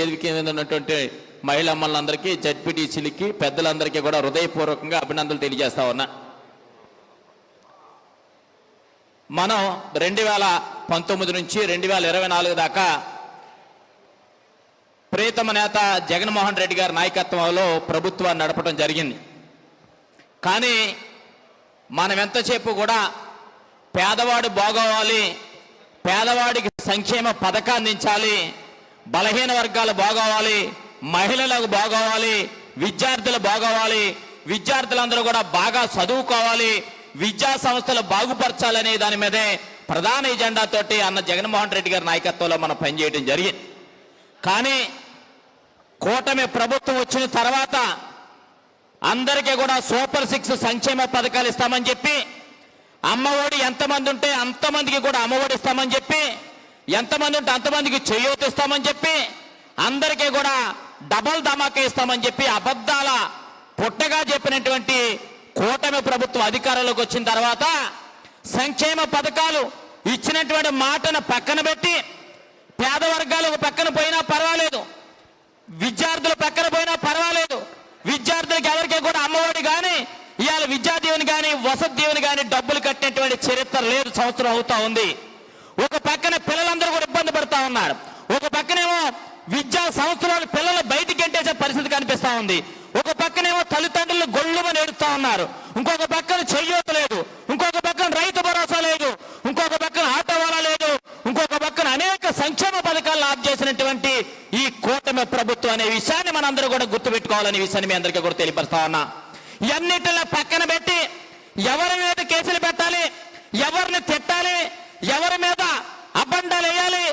వేదిక మీద ఉన్నటువంటి మహిళమ్మలందరికీ జడ్పీటీసీలకి పెద్దలందరికీ కూడా హృదయపూర్వకంగా అభినందనలు తెలియజేస్తా ఉన్నా. మనం రెండు వేల పంతొమ్మిది నుంచి రెండు వేల ఇరవై నాలుగు దాకా ప్రియతమ నేత జగన్మోహన్ రెడ్డి గారి నాయకత్వంలో ప్రభుత్వాన్ని నడపడం జరిగింది. కానీ మనం ఎంతసేపు కూడా పేదవాడు బాగోవాలి పేదవాడికి సంక్షేమ పథకాన్ని అందించాలి బలహీన వర్గాలు బాగోవాలి మహిళలకు బాగోవాలి విద్యార్థులు బాగోవాలి విద్యార్థులందరూ కూడా బాగా చదువుకోవాలి విద్యా సంస్థలు బాగుపరచాలనే దాని మీదే ప్రధాన ఎజెండాతోటి అన్న జగన్మోహన్ రెడ్డి గారి నాయకత్వంలో మనం పనిచేయడం జరిగింది. కానీ కూటమి ప్రభుత్వం వచ్చిన తర్వాత అందరికీ కూడా సూపర్ సిక్స్ సంక్షేమ పథకాలు ఇస్తామని చెప్పి అమ్మఒడి ఎంతమంది ఉంటే అంతమందికి కూడా అమ్మఒడి ఇస్తామని చెప్పి ఎంతమంది ఉంటే అంతమందికి చేయూత చెప్పి అందరికీ కూడా డబల్ ధమాకా ఇస్తామని చెప్పి అబద్ధాల పుట్టగా చెప్పినటువంటి కూటమి ప్రభుత్వం అధికారంలోకి వచ్చిన తర్వాత సంక్షేమ పథకాలు ఇచ్చినటువంటి మాటను పక్కన పెట్టి పేద వర్గాలకు పక్కన పోయినా పర్వాలేదు. విద్యార్థులు పక్కన పోయినా పర్వాలేదు. విద్యార్థులకు ఎవరికి కూడా అమ్మఒడి కానీ ఇవాళ విద్యా దీవెని కానీ వసతి దీవెని కానీ డబ్బులు కట్టినటువంటి చరిత్ర లేదు సంవత్సరం అవుతా ఉంది. ఒక పక్కన పిల్లలందరూ కూడా ఇబ్బంది పడతా ఉన్నారు. ఒక పక్కనేమో విద్యా సంస్థల పిల్లలు బయటికి ఎంటేసే పరిస్థితి కనిపిస్తా ఉంది. ఒక పక్కనేమో తల్లిదండ్రులు గొల్లుమని ఏడుస్తూ ఉన్నారు. ఇంకొక పక్కన చెయ్యూత లేదు. ఇంకొక పక్కన రైతు భరోసా లేదు. ఇంకొక పక్కన ఆటో వాళ్ళ లేదు. ఇంకొక పక్కన అనేక సంక్షేమ పథకాలు ఆప్ చేసినటువంటి ఈ కూటమి ప్రభుత్వం అనే విషయాన్ని మనందరూ కూడా గుర్తుపెట్టుకోవాలనే విషయాన్ని మీ అందరికీ కూడా తెలియపరుస్తా ఉన్నా. ఇవన్నిటిలో పక్కన పెట్టి ఎవరి మీద కేసులు పెట్టాలి? ఎవరిని తిట్టాలి? ఎవరి మీద అబండాలు వేయాలి.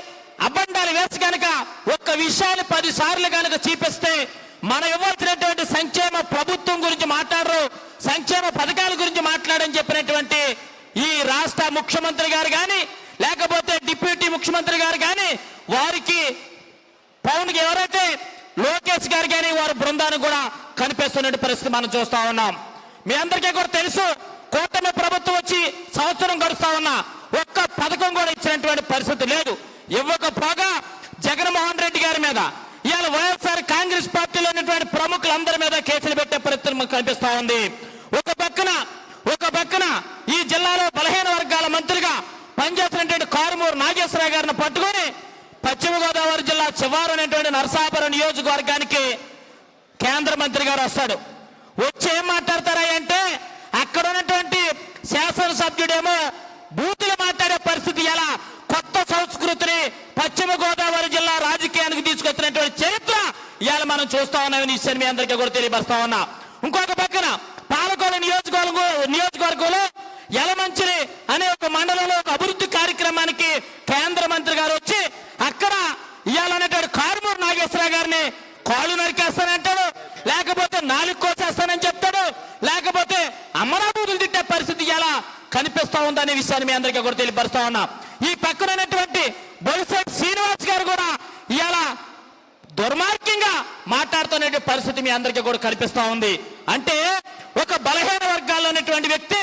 అబండాలు వేసి కనుక ఒక్క విషయాన్ని పదిసార్లు కనుక చూపిస్తే మనం ఇవ్వాల్సినటువంటి సంక్షేమ ప్రభుత్వం గురించి మాట్లాడరు. సంక్షేమ పథకాల గురించి మాట్లాడని చెప్పినటువంటి ఈ రాష్ట్ర ముఖ్యమంత్రి గారు కానీ లేకపోతే డిప్యూటీ ముఖ్యమంత్రి గారు కానీ వారికి పవన్కి ఎవరైతే లోకేష్ గారు కానీ వారి బృందాన్ని కూడా కనిపిస్తున్న పరిస్థితి మనం చూస్తా ఉన్నాం. మీ అందరికీ కూడా తెలుసు కూటమి ప్రభుత్వం వచ్చి సంవత్సరం గడుస్తా ఉన్నా ఒక్క పథకం కూడా ఇచ్చినటువంటి పరిస్థితి లేదు. ఇవ్వకపోగా జగన్మోహన్ రెడ్డి గారి మీద ఇవాళ వైఎస్ఆర్ కాంగ్రెస్ పార్టీలో ఉన్నటువంటి ప్రముఖులందరి మీద కేసులు పెట్టే పరిస్థితి మనకు కనిపిస్తా ఉంది. ఒక పక్కన ఒక పక్కన ఈ జిల్లాలో బలహీన వర్గాల మంత్రిగా పనిచేసినటువంటి కారుమూరు నాగేశ్వరరావు గారిని పట్టుకొని పశ్చిమ గోదావరి జిల్లా చివారు అనేటువంటి నరసాపురం నియోజకవర్గానికి కేంద్ర మంత్రి గారు వస్తాడు. వచ్చి ఏం మాట్లాడతారా అంటే అక్కడ ఉన్నటువంటి శాసనసభ్యుడేమో పరిస్థితి ఎలా? కొత్త సంస్కృతిని పశ్చిమ గోదావరి జిల్లా రాజకీయానికి తీసుకొచ్చినటువంటి చరిత్ర ఇవాళ మనం చూస్తా ఉన్నామని విషయాన్ని మీ అందరికీ కూడా తెలియపరుస్తా ఉన్నా. ఇంకొక పక్కన పాలకొల నియోజకవర్గం నియోజకవర్గంలో యలమంచిరి అనే ఒక మండలంలో ఒక అభివృద్ధి కార్యక్రమానికి కేంద్ర మంత్రి గారు వచ్చి అక్కడ ఇవ్వాలనేటువంటి కారుమూరు నాగేశ్వరరావు గారిని కాళ్ళు నరికేస్తానంటాడు. లేకపోతే నాలుగు కోసేస్తానని చెప్తాడు. లేకపోతే అమరాబూతులు తిట్టే పరిస్థితి ఎలా? కనిపిస్తూ ఉందనే విషయాన్ని మీ అందరికీ కూడా తెలియపరుస్తా ఉన్నా. ఈ పక్కన ఉన్నటువంటి బొలిసెట్ శ్రీనివాస్ గారు కూడా ఇలా దుర్మార్గంగా మాట్లాడుతున్న పరిస్థితి మీ అందరికీ కూడా కనిపిస్తా ఉంది. అంటే ఒక బలహీన వర్గాల్లో ఉన్నటువంటి వ్యక్తి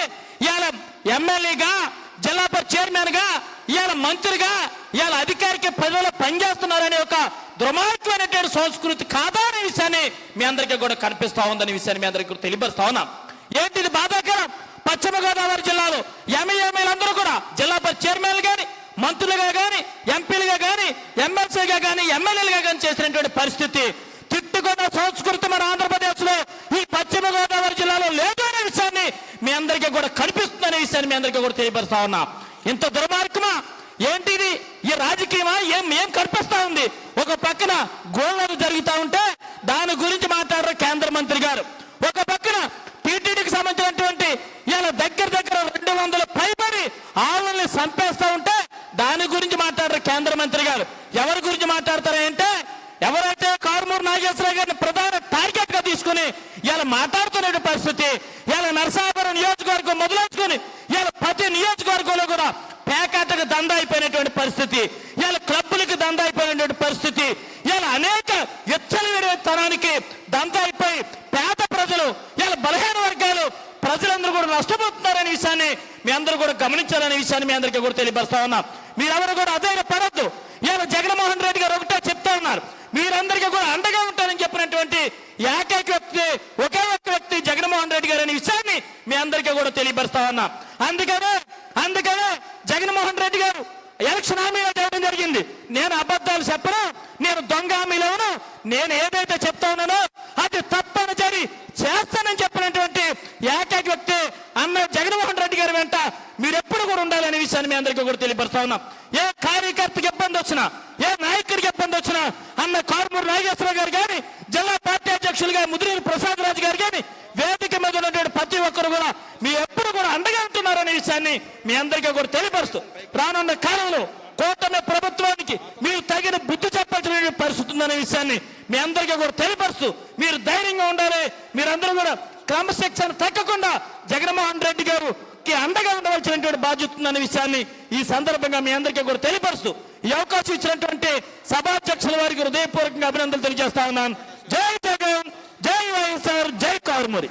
ఇవాళ ఎమ్మెల్యేగా జిల్లా చైర్మన్గా ఇవాళ మంత్రిగా ఇవాళ అధికారిక ప్రజలు పనిచేస్తున్నారనే ఒక దుర్మార్గమైనటువంటి సంస్కృతి కాదా అనే విషయాన్ని మీ అందరికీ కూడా కనిపిస్తూ ఉందనే విషయాన్ని మీ అందరికీ తెలియపరుస్తా ఉన్నాం. ఏంటిది బాధాకరం? పశ్చిమ గోదావరి జిల్లాలో ఎంఈఎంఐలందరూ కూడా జిల్లా చైర్మన్లు కానీ మంత్రులుగా కానీ ఎంపీలుగా కానీ ఎమ్మెల్సీగా కానీ ఎమ్మెల్యేలుగా కానీ చేసినటువంటి పరిస్థితి తిట్టుకున్న సంస్కృతి మన ఆంధ్రప్రదేశ్లో ఈ పశ్చిమ గోదావరి జిల్లాలో లేదు అనే విషయాన్ని మీ అందరికీ కూడా కనిపిస్తుందనే విషయాన్ని మీ అందరికీ కూడా తెలియపరుస్తా ఉన్నా. ఇంత దుర్మార్గమా? ఏంటిది? ఈ రాజకీయమా? ఏం ఏం కనిపిస్తా ఉంది? ఒక పక్కన గోళ్ళను జరుగుతూ ఉంటే దాని గురించి మాట్లాడారు కేంద్ర మంత్రి గారు. ఒక పక్కన టీటీడీకి సంబంధించిన వేల దగ్గర దగ్గర రెండు వందల పైబడి ఆవుల్ని చంపేస్తూ ఉంటే దాని గురించి మాట్లాడారు కేంద్ర మంత్రి గారు. ఎవరి గురించి మాట్లాడతారంటే ఎవరైతే కారుమూరు నాగేశ్వరరావు గారిని ప్రధాన టార్గెట్గా తీసుకుని ఇలా మాట్లాడుతున్న పరిస్థితి ఇలా నరసాపురం నియోజకవర్గం మొదలెట్టుకుని ఇలా ప్రతి నియోజకవర్గంలో కూడా పేకాటకు దంద అయిపోయినటువంటి పరిస్థితి ఇలా క్లబ్బులకు దంద అయిపోయినటువంటి పరిస్థితి ఇలా అనేక తనానికి దంద అయిపోయి పేద ప్రజలు ఇలా బలహీన వర్గాలు ప్రజలందరూ కూడా నష్టపోతున్నారనే విషయాన్ని మీ అందరూ కూడా గమనించాలనే విషయాన్ని మీ అందరికీ కూడా తెలియపరుస్తా ఉన్నాం. మీరెవరు కూడా అదే పడద్దు. ఇలా జగన్మోహన్ రెడ్డి గారు ఒకటే చెప్తా ఉన్నారు. మీరందరికీ కూడా అండగా ఉంటారని చెప్పినటువంటి ఏకైక వ్యక్తి ఒకే ఒక్క వ్యక్తి జగన్మోహన్ రెడ్డి గారు అనే విషయాన్ని మీ అందరికీ కూడా తెలియపరుస్తా ఉన్నా. అందుకనే అందుకనే జగన్మోహన్ రెడ్డి గారు ఎలక్షన్ హామీలో చేయడం జరిగింది. నేను అబద్ధాలు చెప్పను నేను దొంగ హామీలోను నేను ఏదైతే చెప్తా ఉన్నానో అది తప్పనిసరి చేస్తానని చెప్పినటువంటి ఏకైక వ్యక్తి అన్న జగన్మోహన్ రెడ్డి గారి వెంట మీరు ఎప్పుడు కూడా ఉండాలనే విషయాన్ని మీ అందరికీ కూడా తెలియపరుస్తా ఉన్నాం. ఏ కార్యకర్తకి ఇబ్బంది వచ్చినా ఏ నాయకుడికి ఇబ్బంది వచ్చినా అన్న కారుమూరు నాగేశ్వరరావు గారు కానీ జిల్లా పార్టీ అధ్యక్షులుగా ముదిరేని ప్రసాద్ రాజు గారు కానీ వేదిక మీద ఉన్నటువంటి ప్రతి ఒక్కరు కూడా మీ ఎప్పుడు కూడా అండగా ఉంటున్నారనే విషయాన్ని మీ అందరికీ కూడా తెలియపరుస్తూ రానున్న కాలంలో కూటమి ప్రభుత్వానికి మీరు తగిన బుద్ధి చెప్పాల్సిన పరిస్థితి ఉందనే విషయాన్ని మీ అందరికీ కూడా తెలియపరుస్తూ మీరు ధైర్యంగా ఉండాలి. మీరందరూ కూడా క్రమశిక్షణ తగ్గకుండా జగన్మోహన్ రెడ్డి గారు కి అండగా ఉండవలసినటువంటి బాధ్యత ఉందనే విషయాన్ని ఈ సందర్భంగా మీ అందరికీ కూడా తెలియపరుస్తూ ఈ అవకాశం ఇచ్చినటువంటి సభాధ్యక్షుల వారికి హృదయపూర్వకంగా అభినందనలు తెలియజేస్తా ఉన్నాను. జై జగన్ జై వైఎస్ఆర్ జై కారుమూరి.